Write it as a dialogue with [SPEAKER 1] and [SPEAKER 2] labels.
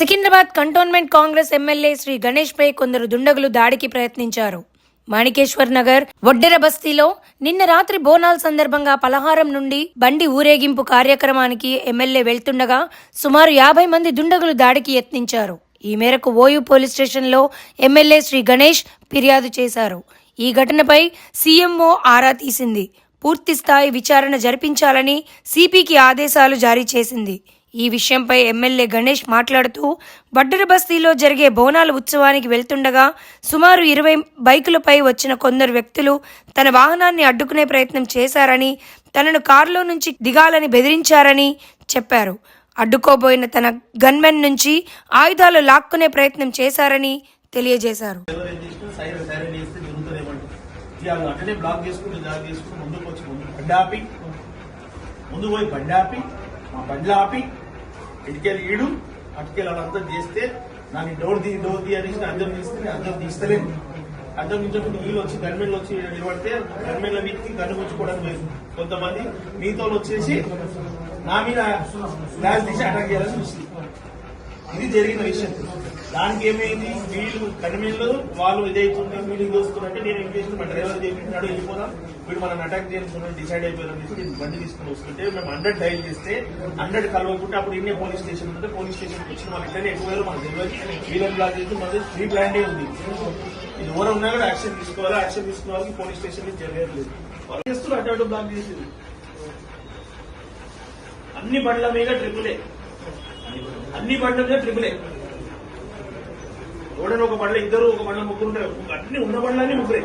[SPEAKER 1] Secunderabad cantonment Congress MLA Shri Ganesh పై కొందరు దుండగులు దాడికి ప్రయత్నించారు. మాణికేశ్వర్ నగర్ వడ్డెర బస్తీలో నిన్న రాత్రి బోనాల సందర్భంగా పలహారం నుండి బండి ఊరేగింపు కార్యక్రమానికి ఎమ్మెల్యే వెళ్తుండగా సుమారు యాభై మంది దుండగులు దాడికి యత్నించారు. ఈ మేరకు ఓయూ పోలీస్ స్టేషన్లో ఎమ్మెల్యే శ్రీ గణేష్ ఫిర్యాదు చేశారు. ఈ ఘటనపై సీఎంఓ ఆరా తీసింది. పూర్తి స్థాయి విచారణ జరిపించాలని సిపికి ఆదేశాలు జారీ చేసింది. ఈ విషయంపై ఎమ్మెల్యే గణేష్ మాట్లాడుతూ బడ్డర బస్తీలో జరిగే బోనాల ఉత్సవానికి వెళ్తుండగా సుమారు ఇరవై బైకులపై వచ్చిన కొందరు వ్యక్తులు తన వాహనాన్ని అడ్డుకునే ప్రయత్నం చేశారని తనను కారులో నుంచి దిగాలని బెదిరించారని చెప్పారు. అడ్డుకోబోయిన తన గన్మెన్ నుంచి ఆయుధాలు లాక్కునే ప్రయత్నం చేశారని తెలియజేశారు.
[SPEAKER 2] ముందు పోయి మా బండ్లు ఆపి ఇటుకెళ్ళి ఈడు అటుకెళ్ళి వాళ్ళంతా చేస్తే నాకు డోర్ ది డోర్ ది అనేసి అందరం తీస్తే అందరం తీస్తలేదు అందరం నుంచి వీళ్ళు వచ్చి గన్మెన్లు వచ్చి నిలబడితే గన్మెన్ల మీదకి గన్ను గుచ్చుకోవడానికి లేదు. కొంతమంది మీతో వచ్చేసి నా మీద గ్లాస్ తీసి అటాక్ చేయాలని చూసింది ఇది జరిగిన విషయం. దానికి ఏమైంది? వీళ్ళు కనిమిళ్ళు వాళ్ళు ఇదైతుంది వీళ్ళు ఇది నేను ఏం చేసిన? మా డ్రైవర్ చేపించినాడు వెళ్ళిపోదాం. వీడు మనం అటాక్ చేయాలని డిసైడ్ అయిపోయారని చెప్పి నేను బండి తీసుకుని వస్తుంటే మేము హండ్రెడ్ డైల్ చేస్తే హండ్రెడ్ కలవకుంటే అప్పుడు ఇన్నే పోలీస్ స్టేషన్ ఉంటే పోలీస్ స్టేషన్ వచ్చిన వాళ్ళు ఇట్లనే ఎక్కువ వేరు మనకు తెలియదు వీళ్ళని బ్లాక్ చేస్తే మనది ఫ్రీ ప్లాండే ఉంది. ఇది ఎవరు ఉన్నా కూడా యాక్షన్ తీసుకోవాలి? యాక్షన్ తీసుకున్న వాళ్ళకి పోలీస్ స్టేషన్ నుంచి జరగలేదు వాళ్ళు చేస్తున్నారు అటు అటు బ్లాక్ చేసింది. అన్ని బండ్ల మీద ట్రిపులే అన్ని బండ్లనే మీద ట్రిపులే ఎవడైనా ఒక బండ్ల ఇద్దరు ఒక బండ్ల ముగ్గురు ఉంటారు. అన్ని ఉన్న బండ్లన్నీ ముగ్గురే.